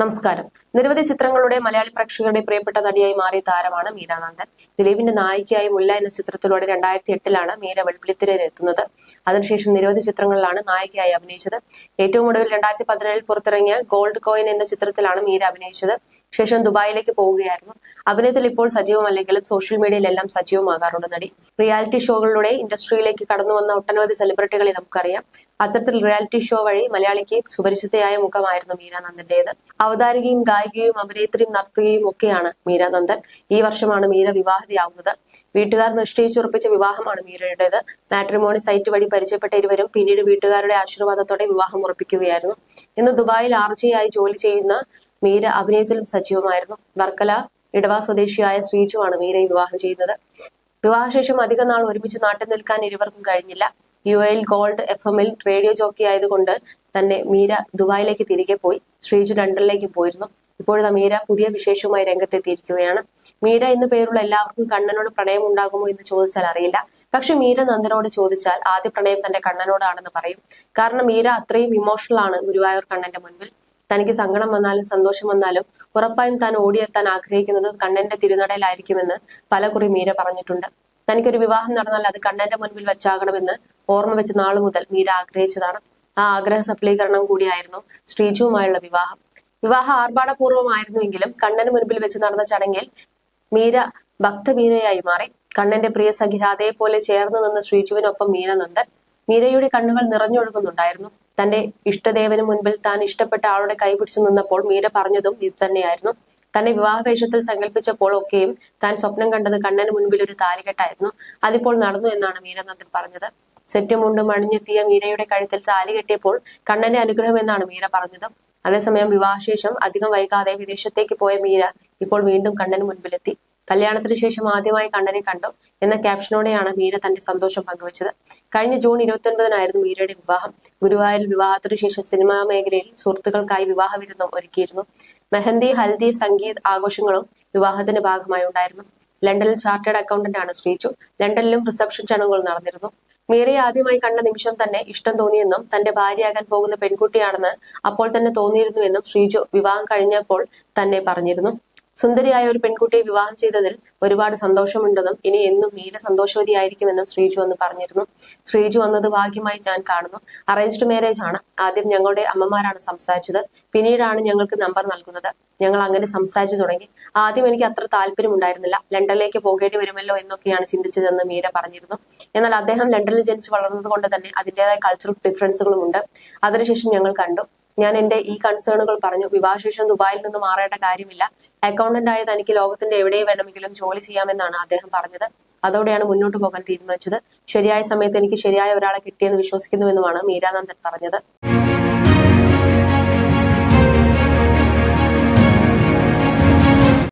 നമസ്കാരം. നിരവധി ചിത്രങ്ങളുടെ മലയാളി പ്രേക്ഷകരുടെ പ്രിയപ്പെട്ട നടിയായി മാറിയ താരമാണ് മീരാനന്ദൻ. ദിലീപിന്റെ നായികയായി മുല്ല എന്ന ചിത്രത്തിലൂടെ രണ്ടായിരത്തി എട്ടിലാണ് മീര വെളുപ്പിളിത്തിരയിലെത്തുന്നത് അതിനുശേഷം നിരവധി ചിത്രങ്ങളിലാണ് നായികയായി അഭിനയിച്ചത്. ഏറ്റവും ഒടുവിൽ രണ്ടായിരത്തി പതിനേഴിൽ പുറത്തിറങ്ങിയ ഗോൾഡ് കോയിൻ എന്ന ചിത്രത്തിലാണ് മീര അഭിനയിച്ചത്. ശേഷം ദുബായിലേക്ക് പോവുകയായിരുന്നു. അഭിനയത്തിൽ ഇപ്പോൾ സജീവമല്ലെങ്കിലും സോഷ്യൽ മീഡിയയിലെല്ലാം സജീവമാകാറുണ്ട് നടി. റിയാലിറ്റി ഷോകളിലൂടെ ഇൻഡസ്ട്രിയിലേക്ക് കടന്നു വന്ന ഒട്ടനവധി സെലിബ്രിറ്റികളെ നമുക്കറിയാം. അത്തരത്തിൽ റിയാലിറ്റി ഷോ വഴി മലയാളിക്ക് സുപരിചിതയായ മുഖമായിരുന്നു മീരാനന്ദന്റേത്. അവതാരികയും ഗായികയും അഭിനേത്രിയും നടത്തുകയും ഒക്കെയാണ് മീരാനന്ദൻ. ഈ വർഷമാണ് മീര വിവാഹിതയാവുന്നത്. വീട്ടുകാർ നിശ്ചയിച്ചുറപ്പിച്ച വിവാഹമാണ് മീരയുടേത്. മാട്രിമോണി സൈറ്റ് വഴി പരിചയപ്പെട്ട ഇരുവരും പിന്നീട് വീട്ടുകാരുടെ ആശീർവാദത്തോടെ വിവാഹം ഉറപ്പിക്കുകയായിരുന്നു. ഇന്ന് ദുബായിൽ ആർജിയായി ജോലി ചെയ്യുന്ന മീര അഭിനയത്തിലും സജീവമായിരുന്നു. വർക്കല ഇടവ സ്വദേശിയായ ശ്രീജുവാണ് മീരയെ വിവാഹം ചെയ്യുന്നത്. വിവാഹശേഷം അധിക നാൾ ഒരുമിച്ച് നാട്ടിൽ നിൽക്കാൻ ഇരുവർക്കും കഴിഞ്ഞില്ല. യു എയിൽ ഗോൾഡ് എഫ് എമ്മിൽ റേഡിയോ ജോക്കി ആയതുകൊണ്ട് തന്നെ മീര ദുബായിലേക്ക് തിരികെ പോയി. ശ്രീജു ലണ്ടനിലേക്ക് പോയിരുന്നു. ഇപ്പോഴത്തെ മീര പുതിയ വിശേഷവുമായി രംഗത്തെത്തിയിരിക്കുകയാണ്. മീര എന്ന് പേരുള്ള എല്ലാവർക്കും കണ്ണനോട് പ്രണയം ഉണ്ടാകുമോ എന്ന് ചോദിച്ചാൽ അറിയില്ല. പക്ഷെ മീര നന്ദനോട് ചോദിച്ചാൽ ആദ്യ പ്രണയം തന്റെ കണ്ണനോടാണെന്ന് പറയും. കാരണം മീര അത്രയും ഇമോഷണൽ ആണ് ഗുരുവായൂർ കണ്ണന്റെ മുൻപിൽ. തനിക്ക് സങ്കടം വന്നാലും സന്തോഷം വന്നാലും ഉറപ്പായും താൻ ഓടിയെത്താൻ ആഗ്രഹിക്കുന്നത് കണ്ണന്റെ തിരുനടയിലായിരിക്കുമെന്ന് പലകുറി മീര പറഞ്ഞിട്ടുണ്ട്. തനിക്കൊരു വിവാഹം നടന്നാൽ അത് കണ്ണന്റെ മുൻപിൽ വെച്ചാകണമെന്ന് ഓർമ്മ വെച്ച് നാളു മുതൽ മീര ആഗ്രഹിച്ചതാണ്. ആ ആഗ്രഹ സഫലീകരണം കൂടിയായിരുന്നു ശ്രീജുവുമായുള്ള വിവാഹം. വിവാഹ ആർഭാടപൂർവമായിരുന്നുവെങ്കിലും കണ്ണന് മുൻപിൽ വെച്ച് നടന്ന ചടങ്ങിൽ മീര ഭക്തമീരയായി മാറി. കണ്ണന്റെ പ്രിയ സഖി രാധയെ പോലെ ചേർന്ന് നിന്ന് ശ്രീജുവിനൊപ്പം മീര നന്ദൻ മീരയുടെ കണ്ണുകൾ നിറഞ്ഞൊഴുകുന്നുണ്ടായിരുന്നു. തന്റെ ഇഷ്ടദേവന് മുൻപിൽ താൻ ഇഷ്ടപ്പെട്ട ആളുടെ കൈപിടിച്ചു നിന്നപ്പോൾ മീര പറഞ്ഞതും ഇത് തന്നെയായിരുന്നു. തന്നെ വിവാഹവേഷത്തിൽ സങ്കല്പിച്ചപ്പോൾ ഒക്കെയും താൻ സ്വപ്നം കണ്ടത് കണ്ണന് മുൻപിൽ ഒരു താലികെട്ടായിരുന്നു. അതിപ്പോൾ നടന്നു എന്നാണ് മീരനന്ദൻ പറഞ്ഞത്. സെറ്റും മുണ്ടും അണിഞ്ഞെത്തിയ മീരയുടെ കഴുത്തിൽ താലി കെട്ടിയപ്പോൾ കണ്ണന്റെ അനുഗ്രഹം എന്നാണ് മീര പറഞ്ഞത്. അതേസമയം വിവാഹശേഷം അധികം വൈകാതെ വിദേശത്തേക്ക് പോയ മീര ഇപ്പോൾ വീണ്ടും കണ്ണന് മുൻപിലെത്തി. കല്യാണത്തിന് ശേഷം ആദ്യമായി കണ്ണനെ കണ്ടു എന്ന ക്യാപ്ഷനോടെയാണ് മീര തന്റെ സന്തോഷം പങ്കുവച്ചത്. കഴിഞ്ഞ ജൂൺ ഇരുപത്തി ഒൻപതിനായിരുന്നു മീരയുടെ വിവാഹം. ഗുരുവായൂരിൽ വിവാഹത്തിനു ശേഷം സിനിമാ മേഖലയിൽ സുഹൃത്തുക്കൾക്കായി വിവാഹ വിരുന്നും ഒരുക്കിയിരുന്നു. മെഹന്തി ഹൽദി സംഗീത് ആഘോഷങ്ങളും വിവാഹത്തിന്റെ ഭാഗമായി ഉണ്ടായിരുന്നു ലണ്ടനിൽ ചാർട്ടേഡ് അക്കൗണ്ടന്റ് ആണ് ശ്രീജു. ലണ്ടനിലും റിസപ്ഷൻ ചടങ്ങുകൾ നടന്നിരുന്നു. മീരയെ ആദ്യമായി കണ്ട നിമിഷം തന്നെ ഇഷ്ടം തോന്നിയെന്നും തന്റെ ഭാര്യയാകാൻ പോകുന്ന പെൺകുട്ടിയാണെന്ന് അപ്പോൾ തന്നെ തോന്നിയിരുന്നുവെന്നും ശ്രീജു വിവാഹം കഴിഞ്ഞപ്പോൾ തന്നെ പറഞ്ഞിരുന്നു. സുന്ദരിയായ ഒരു പെൺകുട്ടിയെ വിവാഹം ചെയ്തതിൽ ഒരുപാട് സന്തോഷമുണ്ടെന്നും ഇനി എന്നും മീര സന്തോഷവതിയായിരിക്കുമെന്നും ശ്രീജു അന്ന് പറഞ്ഞിരുന്നു. ശ്രീജു വന്നത് ഭാഗ്യമായി ഞാൻ കാണുന്നു. അറേഞ്ച്ഡ് മാരേജ് ആണ്. ആദ്യം ഞങ്ങളുടെ അമ്മമാരാണ് സംസാരിച്ചത്. പിന്നീടാണ് ഞങ്ങൾക്ക് നമ്പർ നൽകുന്നത്. ഞങ്ങൾ അങ്ങനെ സംസാരിച്ചു തുടങ്ങി. ആദ്യം എനിക്ക് അത്ര താല്പര്യം ഉണ്ടായിരുന്നില്ല. ലണ്ടനിലേക്ക് പോകേണ്ടി വരുമല്ലോ എന്നൊക്കെയാണ് ചിന്തിച്ചതെന്ന് മീര പറഞ്ഞിരുന്നു. എന്നാൽ അദ്ദേഹം ലണ്ടനിൽ ജനിച്ച് വളർന്നത് കൊണ്ട് തന്നെ അതിന്റെതായ കൾച്ചറൽ ഡിഫറൻസുകളും ഉണ്ട് അതിനുശേഷം ഞങ്ങൾ കണ്ടു. ഞാൻ എന്റെ ഈ കൺസേണുകൾ പറഞ്ഞു. വിവാഹശേഷം ദുബായിൽ നിന്ന് മാറേണ്ട കാര്യമില്ല. അക്കൗണ്ടന്റ് ആയ തനിക്ക് ലോകത്തിന്റെ എവിടെ വേണമെങ്കിലും ജോലി ചെയ്യാമെന്നാണ് അദ്ദേഹം പറഞ്ഞത്. അതോടെയാണ് മുന്നോട്ട് പോകാൻ തീരുമാനിച്ചത്. ശരിയായ സമയത്ത് എനിക്ക് ശരിയായ ഒരാളെ കിട്ടിയെന്ന് വിശ്വസിക്കുന്നുവെന്നുമാണ് മീരാനന്ദൻ പറഞ്ഞത്.